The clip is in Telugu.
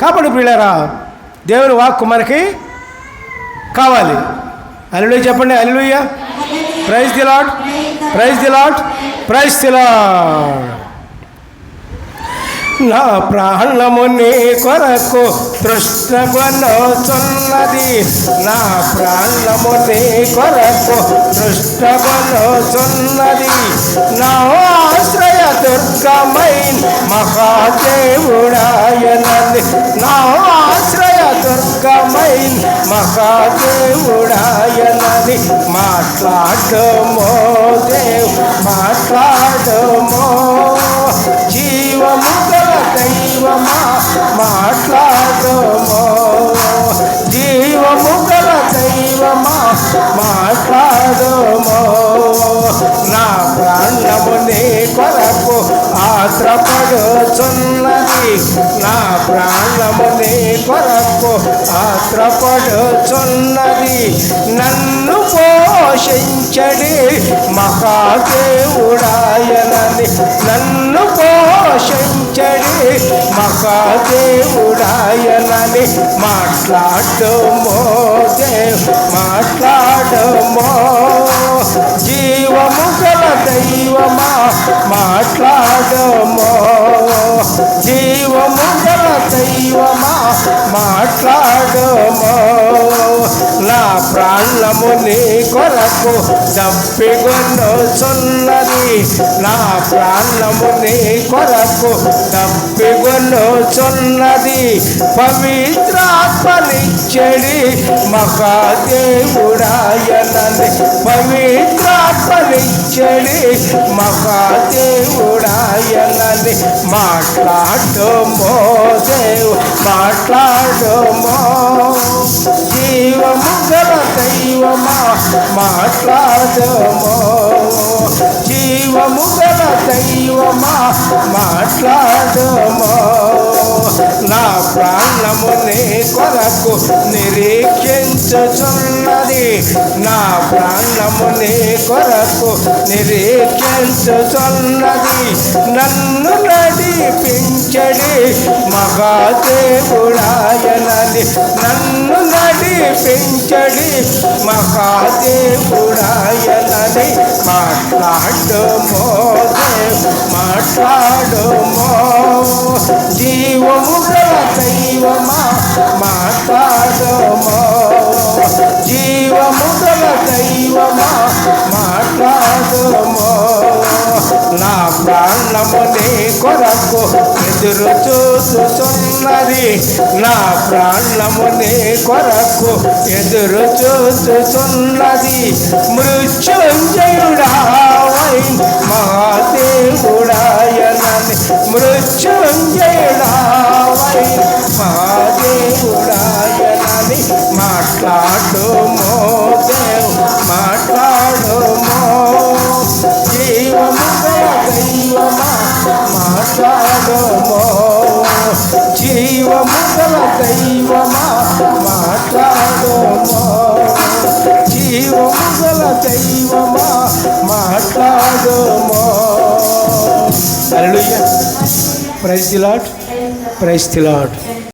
కాబట్టి పిల్లరా దేవుని వాక్కు మనకి కావాలి. అల్లుయ్య చెప్పండి alleluia praise the Lord praise the Lord praise the Lord నా ప్రాణము నీ కొరకు తృష్ణగొనొచున్నది నా ప్రాణము నీ కొరకు తృష్ణగొనొచున్నది నా ఆశ్రయ దుర్గమైన మహాదేవుడాయనది నా ఆశ్రయ దుర్గమైన మహాదేవుడాయనది మాట్లాడమో దేవు మాట్లాడమో ఆత్రపడుచున్నది. నా ప్రాణము నీ కొరకు ఆత్రపడుచున్నది. నన్ను పోషించడి మహాదేవుడాయనని. నన్ను పోషించడి మహాదేవుడాయనని. మాట్లాడమో దేవ్ మాట్లాడమో జీవము గల దైవమా? మాట్లాడమో. జీవము గల దైవమా మాట్లాడమో. నా ప్రాణము నీ కొరకు దప్పిగొన్న దప్పిగొన్నుచున్నది నా ప్రాణము నీ కొరకు దప్పిగొన్నుచున్నది పవిత్రాత్మనిచ్చడి మహాదేవుడాయనని. పవిత్రాత్మనిచ్చడి మహాదేవుడాయనని. మాట్లాడమో దేవు మాట్లాడమో జీవము గల దైవమా మాట్లాడమో జీవము గల దైవమా మాట్లాడమో. నా ప్రాణము నీ కొరకు నిరీక్షించుచున్నది. నా ప్రాణము నీ కొరకు నిరీక్షించుచున్నది. నన్ను నడిపించడి మహాదేవుడాయనది నన్ను నడిపించడి మహాదేవుడాయనని మాట్లాడమో. దేవ్ మాట్లాడమో జీవము గల దైవమా మాట్లాడమో. జీవము గల దైవమా మాట్లాడమో. నా ప్రాణము నీ కొరకు ఎదురు చూచుచున్నది. నా ప్రాణము నీ కొరకు ఎదురు చూచుచున్నది. మృత్యుంజయుడావై మహాదేవుడాయనని మృత్యుంజయుడావై మహాదేవుడాయనని దేవుడాయనని మాట్లాడు hallelujah praise the Lord praise the Lord